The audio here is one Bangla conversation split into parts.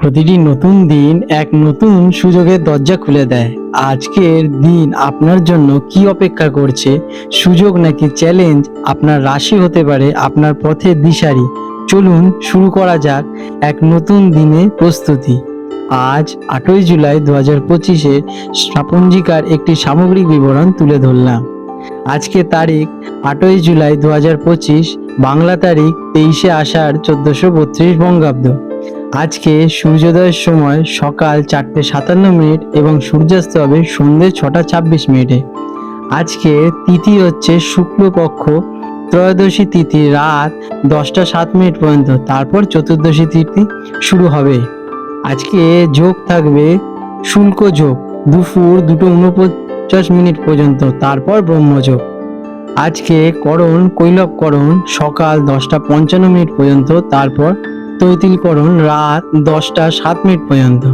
প্রতিটি নতুন দিন এক নতুন সুযোগের দরজা খুলে দেয়। আজকের দিন আপনার জন্য কি অপেক্ষা করছে? সুযোগ নাকি চ্যালেঞ্জ? আপনার রাশি হতে পারে, আপনার পথের দিশারি। চলুন শুরু করা যাক এক নতুন দিনে প্রস্তুতি। আজ আটই জুলাই দু হাজার পঁচিশে স্থাপঞ্জিকার একটি সামগ্রিক বিবরণ তুলে ধরলাম। আজকে তারিখ আটই জুলাই দু হাজার পঁচিশ, বাংলা তারিখ তেইশে আষাঢ় চোদ্দশো বত্রিশ বঙ্গাব্দ। আজকে সূর্যোদয়ের সময় সকাল চারটে সাতান্ন মিনিট এবং সূর্যাস্ত হবে সন্ধ্যে ছটা ছাব্বিশ মিনিটে। আজকে তিথি হচ্ছে শুক্লপক্ষ, ত্রয়োদশী তিথি রাত দশটা সাত মিনিট পর্যন্ত, তারপর চতুর্দশী তিথি শুরু হবে। আজকে যোগ থাকবে শুল্ক যোগ, দুপুর দুটো উনপঞ্চাশ মিনিট পর্যন্ত, তারপর ব্রহ্মযোগ আজকে করণ কৈলবকরণ সকাল দশটা পঞ্চান্ন মিনিট পর্যন্ত, তারপর তৈতিলকরণ রাত দশটা সাত মিনিট পর্যন্ত।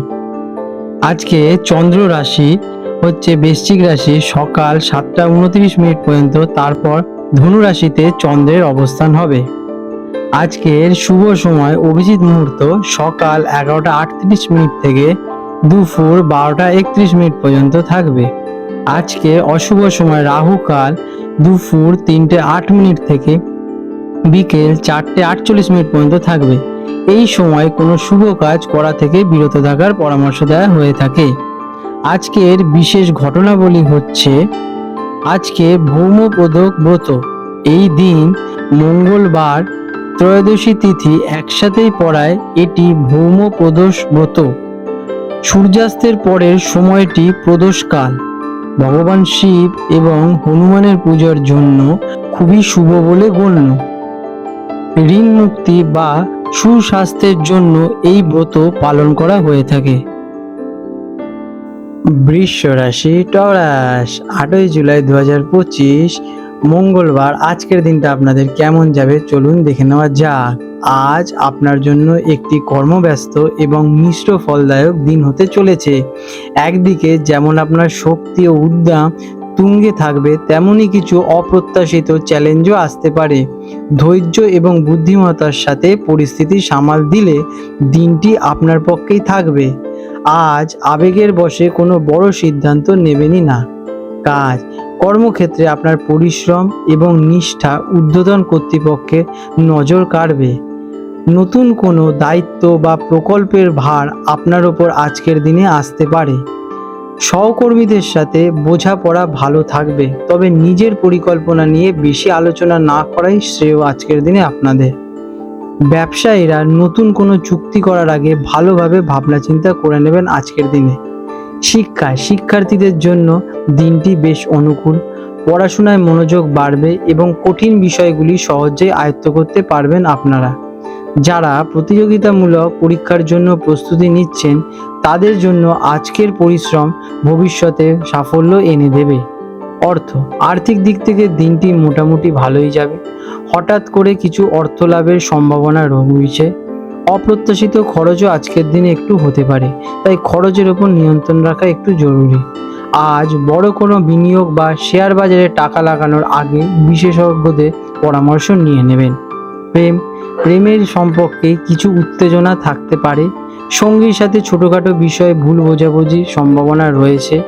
আজকে চন্দ্র রাশি হচ্ছে বৃশ্চিক রাশি, সকাল সাতটা উনত্রিশ মিনিট পর্যন্ত, তারপর ধনু রাশিতে চন্দ্রের অবস্থান হবে। আজকের শুভ সময়, অভিজিৎ মুহূর্ত, সকাল এগারোটা আটত্রিশ মিনিট থেকে দুপুর বারোটা একত্রিশ মিনিট পর্যন্ত থাকবে। আজকে অশুভ সময় রাহুকাল দুপুর তিনটে আট মিনিট থেকে বিকেল চারটে আটচল্লিশ মিনিট পর্যন্ত থাকবে। এই সময় কোনো শুভ কাজ করা থেকে বিরত থাকার পরামর্শ দেওয়া হয়ে থাকে। আজকের বিশেষ ঘটনাবলী হচ্ছে, আজকে ভৌমপ্রদক ব্রত। এই দিন মঙ্গলবার, ত্রয়োদশী তিথি একসাথেই পড়ায় এটি ভৌম প্রদোষ ব্রত। সূর্যাস্তের পরের সময়টি প্রদোষকাল। ভগবান শিব এবং হনুমানের পূজার জন্য খুবই শুভ বলে গণ্য। ঋণ মুক্তি বা সুস্বাস্থ্যের জন্য এই ব্রত পালন করা হয়ে থাকে। বৃষ রাশি টরাস আটই জুলাই দু হাজার পঁচিশ, মঙ্গলবার। আজকের দিনটা আপনাদের কেমন যাবে চলুন দেখে নেওয়া যাক। আজ আপনার জন্য একটি কর্মব্যস্ত এবং মিশ্র ফলদায়ক দিন হতে চলেছে। একদিকে যেমন আপনার শক্তি ও উদ্যম তুঙ্গে থাকবে তেমনই কিছু অপ্রত্যাশিত চ্যালেঞ্জও আসতে পারে। ধৈর্য এবং বুদ্ধিমত্তার সাথে পরিস্থিতি সামাল দিলে দিনটি আপনার পক্ষেই থাকবে। আজ আবেগের বশে কোনো বড় সিদ্ধান্ত নেবেনই না। কাজ, কর্মক্ষেত্রে আপনার পরিশ্রম এবং নিষ্ঠা ঊর্ধ্বতন কর্তৃপক্ষের নজর কাড়বে। নতুন কোনো দায়িত্ব বা প্রকল্পের ভার আপনার ওপর আজকের দিনে আসতে পারে। সহকর্মীদের সাথে বোঝাপড়া ভালো থাকবে, তবে নিজের পরিকল্পনা নিয়ে বেশি আলোচনা না করাই শ্রেয় আজকের দিনে আপনাদের। ব্যবসায়ীরা নতুন কোনো চুক্তি করার আগে ভালোভাবে ভাবনা চিন্তা করে নেবেন আজকের দিনে। শিক্ষা শিক্ষার্থীদের জন্য দিনটি বেশ অনুকূল, পড়াশোনায় মনোযোগ বাড়বে এবং কঠিন বিষয়গুলি সহজেই আয়ত্ত করতে পারবেন আপনারা। যারা প্রতিযোগিতামূলক পরীক্ষার জন্য প্রস্তুতি নিচ্ছেন, তাদের জন্য আজকের পরিশ্রম ভবিষ্যতে সাফল্য এনে দেবে। অর্থ, আর্থিক দিক থেকে দিনটি মোটামুটি ভালোই যাবে। হঠাৎ করে কিছু অর্থ লাভের সম্ভাবনা রয়েছে। অপ্রত্যাশিত খরচও আজকের দিনে একটু হতে পারে, তাই খরচের ওপর নিয়ন্ত্রণ রাখা একটু জরুরি। আজ বড় কোনো বিনিয়োগ বা শেয়ার বাজারে টাকা লাগানোর আগে বিশেষজ্ঞদের পরামর্শ নিয়ে নেবেন। প্রেম। প্রেমের সম্পর্কে কিছু উত্তেজনা থাকতে পারে। সঙ্গীর সাথে ছোটোখাটো বিষয়ে ভুল বোঝাবুঝির সম্ভাবনা রয়েছে।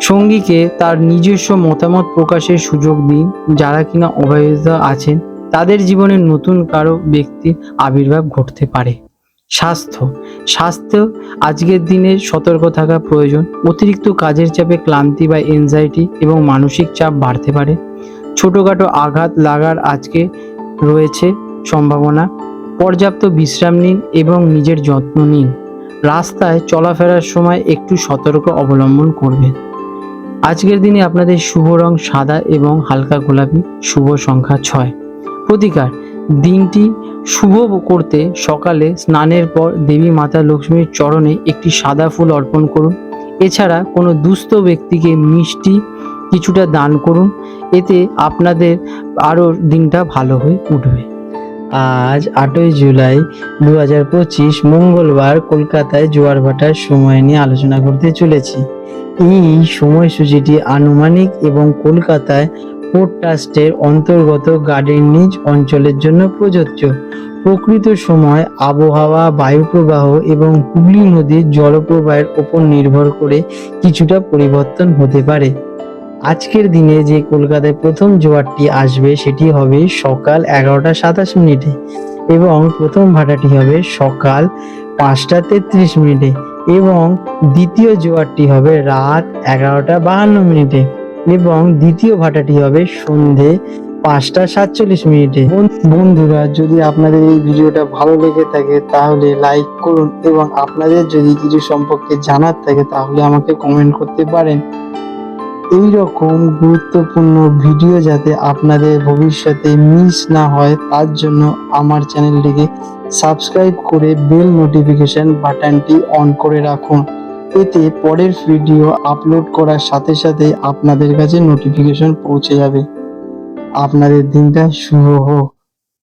সঙ্গীকে তার নিজস্ব মতামত প্রকাশের সুযোগ দিন, যারা কিনা অবহেলিত আছেন। তাদের জীবনে নতুন কারও ব্যক্তির আবির্ভাব ঘটতে পারে। স্বাস্থ্য। স্বাস্থ্য আজকের দিনে সতর্ক থাকা প্রয়োজন। অতিরিক্ত কাজের চাপে ক্লান্তি বা এনজাইটি এবং মানসিক চাপ বাড়তে পারে। ছোটোখাটো আঘাত লাগার আজকে রয়েছে, সম্ভাবনা। পর্যাপ্ত বিশ্রাম নিন এবং নিজের যত্ন নিন। রাস্তায় চলাফেরার সময় একটু সতর্ক অবলম্বন করবেন। আজকের দিনে আপনাদের শুভ রং সাদা এবং হালকা গোলাপি, শুভ সংখ্যা ছয়। প্রতিকার, দিনটি শুভ করতে সকালে স্নানের পর দেবী মাতা লক্ষ্মীর চরণে একটি সাদা ফুল অর্পণ করুন। এছাড়া কোনো দুস্থ ব্যক্তিকে মিষ্টি কিছুটা দান করুন, এতে আপনাদের আরও দিনটা ভালো হয়ে উঠবে। আজ আটই জুলাই দু হাজার পঁচিশ, মঙ্গলবার কলকাতায় জোয়ার ভাটার সময় নিয়ে আলোচনা করতে চলেছি। এই সময়সূচিটি আনুমানিক এবং কলকাতায় পোর্ট ট্রাস্টের অন্তর্গত গার্ডেন নিজ অঞ্চলের জন্য প্রযোজ্য। প্রকৃত সময় আবহাওয়া, বায়ুপ্রবাহ এবং হুগলি নদীর জলপ্রবাহের উপর নির্ভর করে কিছুটা পরিবর্তন হতে পারে। আজকের দিনে যে কলকাতায় প্রথম জোয়ারটি আসবে সেটি হবে সকাল এগারোটা সাতাশ মিনিটে এবং প্রথম ভাটাটি হবে সকাল পাঁচটা তেত্রিশ মিনিটে এবং দ্বিতীয় জোয়ারটি হবে রাত এগারোটা বাহান্ন মিনিটে এবং দ্বিতীয় ভাটাটি হবে সন্ধে পাঁচটা সাতচল্লিশ মিনিটে। বন্ধুরা, যদি আপনাদের এই ভিডিওটা ভালো লেগে থাকে তাহলে লাইক করুন এবং আপনাদের যদি কিছু সম্পর্কে জানার থাকে তাহলে আমাকে কমেন্ট করতে পারেন। এই রকম গুরুত্বপূর্ণ ভিডিও যাতে আপনাদের ভবিষ্যতে মিস না হয়, তার জন্য আমার চ্যানেলটিকে সাবস্ক্রাইব করে বেল নোটিফিকেশন বাটনটি অন করে রাখুন। এতে পরের ভিডিও আপলোড করার সাথে সাথে আপনাদের কাছে নোটিফিকেশন পৌঁছে যাবে। আপনাদের দিনটা শুভ হোক।